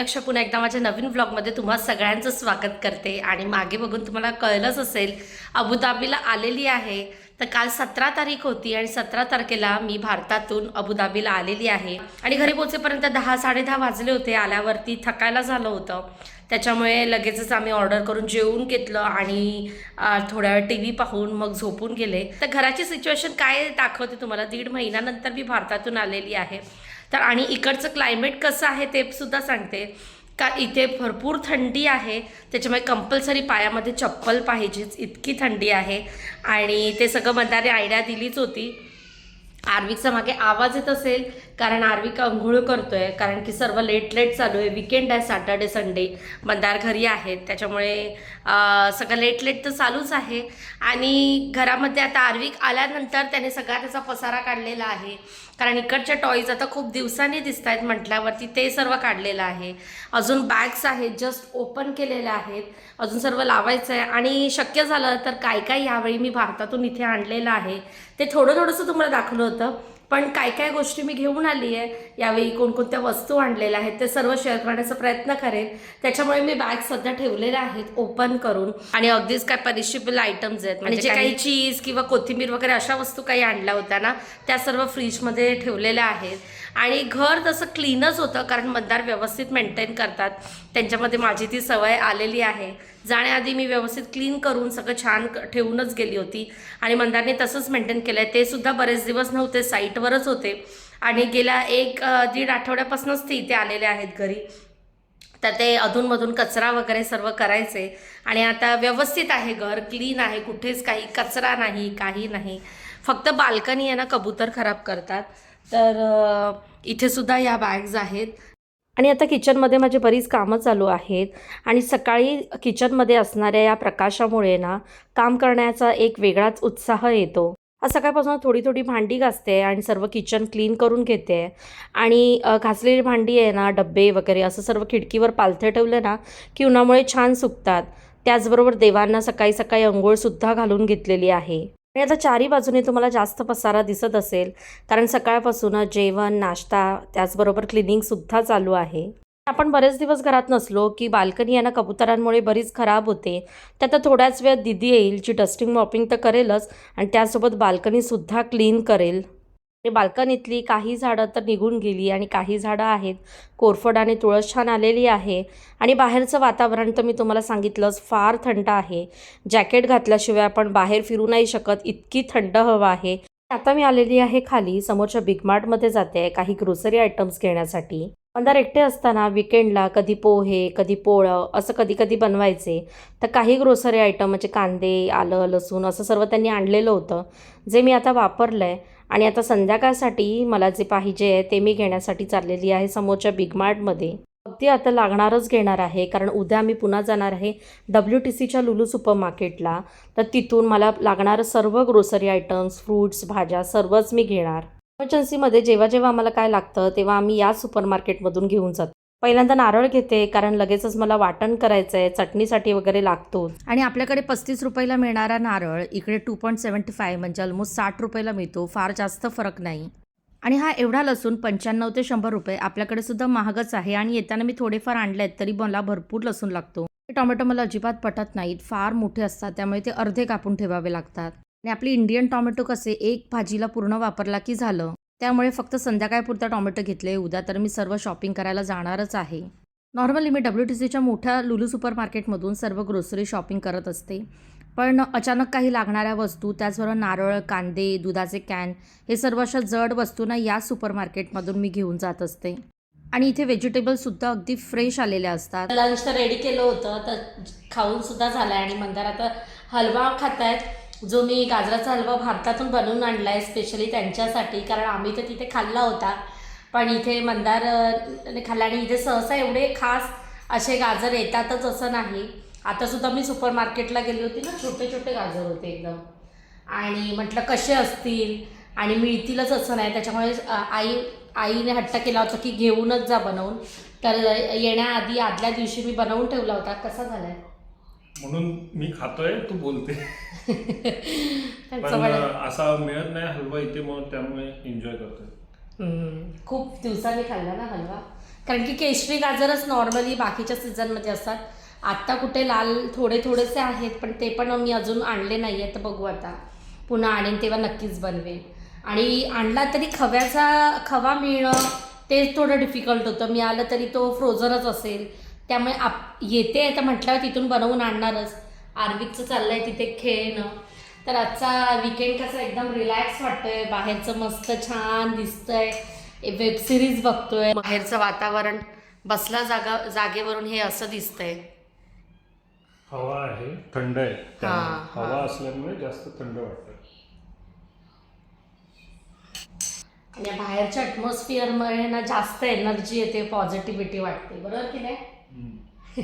नमस्कार मी अक्षा पुन्हा एकदा माझ्या नवीन व्लॉगमध्ये तुम्हा सगळ्यांचं स्वागत करते. आणि मागे बघून तुम्हाला कळलंच असेल अबुधाबीला आलेली आहे. तर काल सतरा तारीख होती आणि सतरा तारखेला मी भारतातून अबुधाबीला आलेली आहे. आणि घरी पोहोचेपर्यंत दहा साडेदहा वाजले होते. आल्यावरती थकायला झालं होतं. त्याच्यामुळे लगेचच आम्ही ऑर्डर करून जेवून घेतलं आणि थोड्या वेळ टी व्ही पाहून मग झोपून गेले. तर घराची सिच्युएशन काय दाखवते तुम्हाला. दीड महिन्यानंतर मी भारतातून आलेली आहे. तर आणि इकडचं क्लायमेट कसं आहे ते सुद्धा सांगते. का इथे भरपूर थंडी आहे. त्याच्यामुळे कंपल्सरी पायामध्ये चप्पल पाहिजेच. इतकी थंडी आहे. आणि ते सगळं म्हणणारे आयडिया दिलीच होती. आर्विकचा मागे आवाज येत असेल. कारण आर्विक अंघोळ आहे कारण की सर्व लेट लेट चालू आहे. विकेंड आहे सॅटर्डे संडे मंदार घरी आहेत त्याच्यामुळे सगळं लेट लेट तर चालूच आहे. आणि घरामध्ये आता आर्विक आल्यानंतर त्याने सगळा त्याचा पसारा काढलेला आहे. कारण इकडच्या टॉईज आता खूप दिवसांनी दिसत आहेत म्हटल्यावरती ते सर्व काढलेलं आहे. अजून बॅग्स आहेत जस्ट ओपन केलेल्या आहेत. अजून सर्व लावायचं आहे. आणि शक्य झालं तर काय काय यावेळी मी भारतातून इथे आणलेलं आहे. ते थोडं थोडंसं तुम्हाला दाखवलं होतं. पण काय काय गोष्टी मी घेऊन आली आहे यावेळी कोणकोणत्या वस्तू आणलेल्या आहेत ते सर्व शेअर करण्याचा प्रयत्न करेन. त्याच्यामुळे मी बॅग सध्या ठेवलेल्या आहेत ओपन करून. आणि अगदीच काय परिशिबल आयटम्स आहेत म्हणजे जे काही चीज किंवा कोथिंबीर वगैरे अशा वस्तू काही आणल्या होत्या ना त्या सर्व फ्रीजमध्ये ठेवलेल्या आहेत. आणि घर तसं क्लीनच होतं कारण मतदार व्यवस्थित मेंटेन करतात. त्यांच्यामध्ये माझी ती सवय आलेली आहे. जाण्याआधी मी व्यवस्थित क्लीन करून सगळं छान ठेवूनच गेली होती. आणि मंदारने तसंच मेंटेन केलं आहे ते सुद्धा बरेच दिवस नव्हते साईटवरच होते. आणि गेल्या एक दीड आठवड्यापासूनच ते इथे आलेले आहेत घरी. तर ते अधूनमधून कचरा वगैरे सर्व करायचे. आणि आता व्यवस्थित आहे घर क्लीन आहे. कुठेच काही कचरा नाही काही नाही. फक्त बाल्कनी आहे ना कबूतर खराब करतात. तर इथे सुद्धा या बॅग्स आहेत. आणि आता किचनमध्ये माझी बरीच कामं चालू आहेत. आणि सकाळी किचनमध्ये असणाऱ्या या प्रकाशामुळे ना काम करण्याचा एक वेगळाच उत्साह येतो. आज सकाळपासून थोडी थोडी भांडी घासते आणि सर्व किचन क्लीन करून घेते. आणि घासलेली भांडी आहे ना डब्बे वगैरे असं सर्व खिडकीवर पालथे ठेवले ना की उन्हामुळे छान सुकतात. त्याचबरोबर देवांना सकाळी सकाळी अंघोळसुद्धा घालून घेतलेली आहे. आणि आता चारी बाजूने तुम्हाला जास्त पसारा दिसत असेल कारण सकाळपासून जेवण नाश्ता त्याचबरोबर क्लिनिंगसुद्धा चालू आहे. आपण बरेच दिवस घरात नसलो की बाल्कनी यांना कबुतरांमुळे बरीच खराब होते. त्यात थोड्याच वेळ दिदी येईल जी डस्टिंग मॉपिंग तर करेलच आणि त्यासोबत बाल्कनीसुद्धा क्लीन करेल. आणि बाल्कनीतली काही झाडं तर निघून गेली आणि काही झाडं आहेत. कोरफड आणि तुळस छान आलेली आहे. आणि बाहेरचं वातावरण तर मी तुम्हाला सांगितलंच फार थंड आहे. जॅकेट घातल्याशिवाय आपण बाहेर फिरू नाही शकत इतकी थंड हवा आहे. आता मी आलेली आहे खाली समोरच्या बिग मार्टमध्ये जाते काही ग्रोसरी आयटम्स घेण्यासाठी. मंदार एकटे असताना विकेंडला कधी पोहे कधी पोळं असं कधी कधी बनवायचे. तर काही ग्रोसरी आयटम म्हणजे कांदे आलं लसूण असं सर्व त्यांनी आणलेलं होतं जे मी आता वापरलं आहे आणि आता संध्याकाळसाठी मला जे पाहिजे आहे ते मी घेण्यासाठी चाललेली आहे समोरच्या बिग मार्टमध्ये अगदी आता लागणारच घेणार आहे कारण उद्या मी पुन्हा जाणार आहे डब्ल्यू टी सीच्या लुलू सुपर मार्केटला तर तिथून मला लागणारं सर्व ग्रोसरी आयटम्स फ्रूट्स भाज्या सर्वच मी घेणार. इमर्जन्सीमध्ये जेव्हा जेव्हा आम्हाला काय लागतं तेव्हा आम्ही या सुपर मार्केटमधून घेऊन जातो. पहिल्यांदा नारळ घेते कारण लगेचच मला वाटण करायचं आहे चटणीसाठी वगैरे लागतो. आणि आपल्याकडे पस्तीस रुपयाला मिळणारा नारळ इकडे टू पॉईंट सेवन्टी फाय म्हणजे ऑलमोस्ट साठ रुपयाला मिळतो फार जास्त फरक नाही. आणि हा एवढा लसूण पंच्याण्णव ते शंभर रुपये आपल्याकडे सुद्धा महागच आहे आणि येताना मी थोडेफार आणले आहेत तरी मला भरपूर लसूण लागतो. हे टोमॅटो मला अजिबात पटत नाहीत फार मोठे असतात त्यामुळे ते अर्धे कापून ठेवावे लागतात. आणि आपली इंडियन टोमॅटो कसे एक भाजीला पूर्ण वापरला की झालं? त्यामुळे फक्त संध्याकाळपुरता टोमॅटो घेतले उद्या तर मी सर्व शॉपिंग करायला जाणारच आहे. नॉर्मली मी डब्ल्यू टी सीच्या मोठ्या लुलू सुपर मार्केटमधून सर्व ग्रोसरी शॉपिंग करत असते. पण अचानक काही लागणाऱ्या वस्तू त्याचबरोबर नारळ कांदे दुधाचे कॅन हे सर्व अशा जड वस्तूंना या सुपर मार्केटमधून मी घेऊन जात असते. आणि इथे व्हेजिटेबल्ससुद्धा अगदी फ्रेश आलेल्या असतात. लंच तर रेडी केलं होतं तर खाऊन सुद्धा झालं आहे आणि मंदार आता हलवा खात आहेत जो मी गाजराचा हलवा भारतातून बनवून आणला आहे स्पेशली त्यांच्यासाठी कारण आम्ही तर तिथे खाल्ला होता. पण इथे मंदार खाल्ला आणि इथे सहसा एवढे खास असे गाजर येतातच असं नाही. आतासुद्धा मी सुपर मार्केटला गेली होती ना छोटे छोटे गाजर होते एकदम. आणि म्हटलं कसे असतील? आणि मिळतीलच असं नाही. त्याच्यामुळे आई आईने हट्ट केला होता की घेऊनच जा बनवून. तर येण्याआधी आदल्या दिवशी मी बनवून ठेवला होता. कसा झालाय? म्हणून मी खातोय तू बोलते. पण असा मिळत नाही हलवा इथे म्हणून त्यामुळे एन्जॉय करतोय. खूप दिवसांनी खाल्ला ना हलवा. कारण की केशरी गाजरच नॉर्मली बाकीच्या सीझनमध्ये असतात. आत्ता कुठे लाल थोडे थोडेसे आहेत पण ते पण मी अजून आणले नाही आहेत तर बघू आता. पुन्हा आणेन तेव्हा नक्कीच बनवेन. आणि आणला तरी खव्याचा खवा मिळणं ते थोडं डिफिकल्ट होतं. मिळालं तरी तो फ्रोझनच असेल. त्यामुळे आप येते तर म्हटल्यावर तिथून बनवून आणणारच. आर्विकचं चाललं आहे तिथे खेळणं. तर आजचा विकेंड कसा एकदम रिलॅक्स वाटतोय. बाहेरचं मस्त छान दिसतंय. वेब सिरीज बघतोय. बाहेरचं वातावरण बसला जागा जागेवरून हे असं दिसतंय. हवा आहे. थंड आहे. हा. हवा असल्यामुळे जास्त थंड वाटतं आणि या बाहेरच्या ॲटमॉस्फिअरमुळे ना जास्त एनर्जी येते पॉझिटिव्हिटी वाटते. बरोबर की नाही?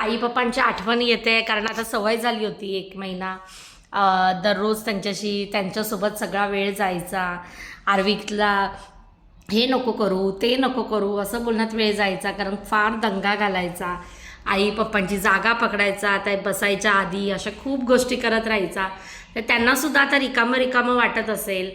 आई पप्पांची आठवण येते कारण आता सवय झाली होती एक महिना. दररोज त्यांच्याशी त्यांच्यासोबत सगळा वेळ जायचा. आर्विकला हे नको करू ते नको करू असं बोलण्यात वेळ जायचा कारण फार दंगा घालायचा. आई पप्पांची जागा पकडायचा त्या बसायच्या आधी अशा खूप गोष्टी करत राहायचा. तर त्यांनासुद्धा आता रिकामं रिकामं वाटत असेल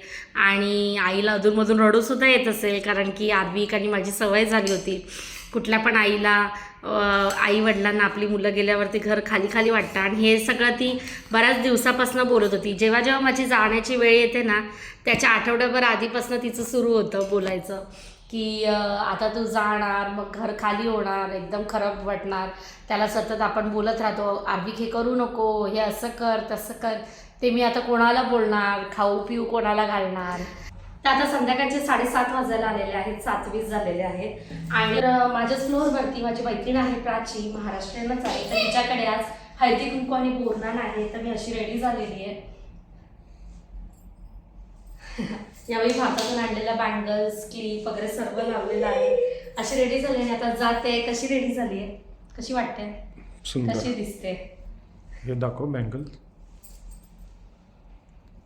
आणि आईला अधूनमधून रडूसुद्धा येत असेल कारण की आर्विक आणि माझी सवय झाली होती. कुठल्या पण आईला आई वडिलांना आपली मुलं गेल्यावरती घर खाली खाली वाटतं. आणि हे सगळं ती बऱ्याच दिवसापासून बोलत होती. जेव्हा जेव्हा माझी जाण्याची वेळ येते ना त्याच्या आठवड्याभर आधीपासून तिचं सुरू होतं बोलायचं की आता तू जाणार मग घर खाली होणार एकदम खराब वाटणार. त्याला सतत आपण बोलत राहतो आर्विक हे करू नको हे असं कर तसं कर. ते मी आता कोणाला बोलणार खाऊ पिऊ कोणाला घालणार? तर आता संध्याकाळचे साडेसात वाजायला आलेले आहेत सात वीस झालेले आहेत. आणि माझ्या फ्लोअरवरती माझी मैत्रीण आहे प्राची महाराष्ट्रीयनच आहे. तर तिच्याकडे आज हळदी कुंकू आणि बोरनान आहे तर मी अशी रेडी झालेली आहे. यावेळी भारतातून आणलेल्या बँगल्स क्लिप वगैरे सर्व लावलेलं आहे. अशी रेडी झाली आणि आता जाते. कशी रेडी झाली आहे? कशी वाटते? कशी दिसते? हे दाखव बँगल तर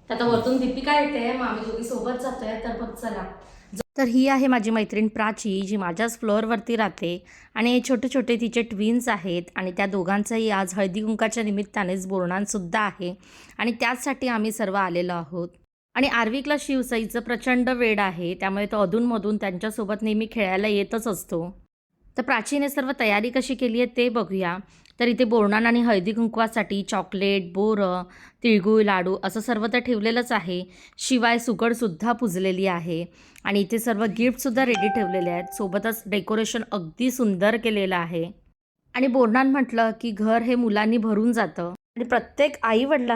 आता वरतून दीपिका येते मग आम्ही दोघी सोबत जातोय तर बघ चला. तर ही आहे माझी मैत्रीण प्राची जी माझ्याच फ्लोअरवरती राहते. आणि हे छोटे छोटे तिचे ट्विन्स आहेत आणि त्या दोघांचंही आज हळदी कुंकाच्या निमित्तानेच बोरणांसुद्धा आहे. आणि त्याचसाठी आम्ही सर्व आलेलो आहोत. आणि आर्विकला शिवसाईचं प्रचंड वेड आहे त्यामुळे तो अधूनमधून त्यांच्यासोबत नेहमी खेळायला येतच असतो. तर प्राचीने सर्व तयारी कशी केली आहे ते बघूया. तर इथे बोरणान आणि हळदी कुंकवासाठी चॉकलेट बोरं तिळगुळ लाडू असं सर्व तर ठेवलेलंच आहे. शिवाय सुगडसुद्धा पुजलेली आहे. आणि इथे सर्व गिफ्टसुद्धा रेडी ठेवलेले आहेत. सोबतच डेकोरेशन अगदी सुंदर केलेलं आहे. आणि बोरणान म्हटलं की घर हे मुलांनी भरून जातं. आणि प्रत्येक आई वडिला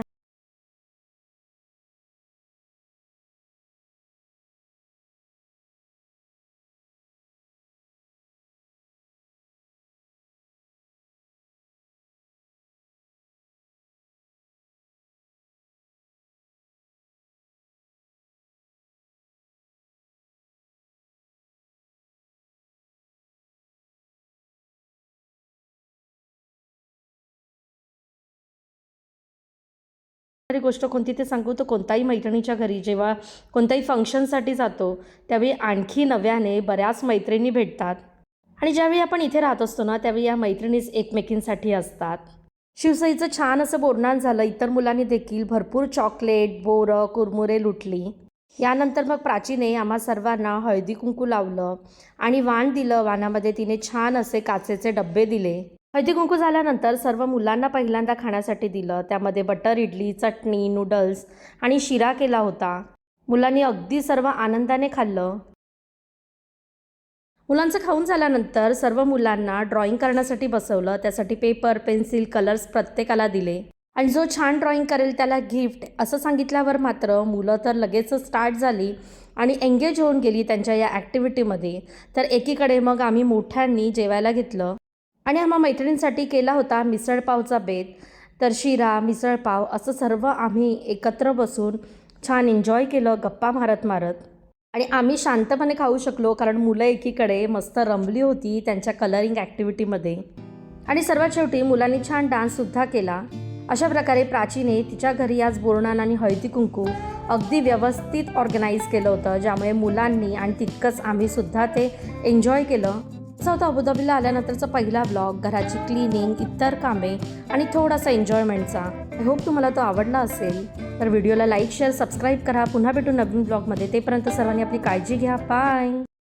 गोष्ट कोणती ते सांगू? तर कोणताही मैत्रिणीच्या घरी जेव्हा कोणत्याही फंक्शनसाठी जातो त्यावेळी आणखी नव्याने बऱ्याच मैत्रिणी भेटतात. आणि ज्यावेळी आपण इथे राहत असतो ना त्यावेळी या मैत्रिणीच एकमेकींसाठी असतात. शिवसईचं छान असं बोरणान झालं इतर मुलांनी देखील भरपूर चॉकलेट बोरं कुरमुरे लुटली. यानंतर मग प्राचीने आम्हा सर्वांना हळदी कुंकू लावलं आणि वाण दिलं. वाणामध्ये तिने छान असे काचेचे डब्बे दिले. हळदी कुंकू झाल्यानंतर सर्व मुलांना पहिल्यांदा खाण्यासाठी दिलं. त्यामध्ये बटर इडली चटणी नूडल्स आणि शिरा केला होता. मुलांनी अगदी सर्व आनंदाने खाल्लं. मुलांचं खाऊन झाल्यानंतर सर्व मुलांना ड्रॉइंग करण्यासाठी बसवलं. त्यासाठी पेपर पेन्सिल कलर्स प्रत्येकाला दिले. आणि जो छान ड्रॉइंग करेल त्याला गिफ्ट असं सांगितल्यावर मात्र मुलं तर लगेचच स्टार्ट झाली आणि एंगेज होऊन गेली त्यांच्या या ॲक्टिव्हिटीमध्ये. तर एकीकडे मग आम्ही मोठ्यांनी जेवायला घेतलं. आणि आम्हा मैत्रिणींसाठी केला होता मिसळपावचा बेत. तर शिरा मिसळपाव असं सर्व आम्ही एकत्र बसून छान एन्जॉय केलं गप्पा मारत मारत. आणि आम्ही शांतपणे खाऊ शकलो कारण मुलं एकीकडे मस्त रमली होती त्यांच्या कलरिंग ॲक्टिव्हिटीमध्ये आणि सर्वात शेवटी मुलांनी छान डान्ससुद्धा केला. अशा प्रकारे प्राचीने तिच्या घरी आज बोरणान आणि हळदी कुंकू अगदी व्यवस्थित ऑर्गनाईज केलं होतं ज्यामुळे मुलांनी आणि तितकंच आम्हीसुद्धा ते एन्जॉय केलं. असा अबुधाबीला आल्यानंतरचा पहिला ब्लॉग घराची क्लिनिंग इतर कामे आणि थोडासा एन्जॉयमेंटचा आय होप तुम्हाला तो आवडला असेल. तर व्हिडिओला लाईक शेअर सबस्क्राईब करा. पुन्हा भेटू नवीन ब्लॉगमध्ये तेपर्यंत सर्वांनी आपली काळजी घ्या. बाय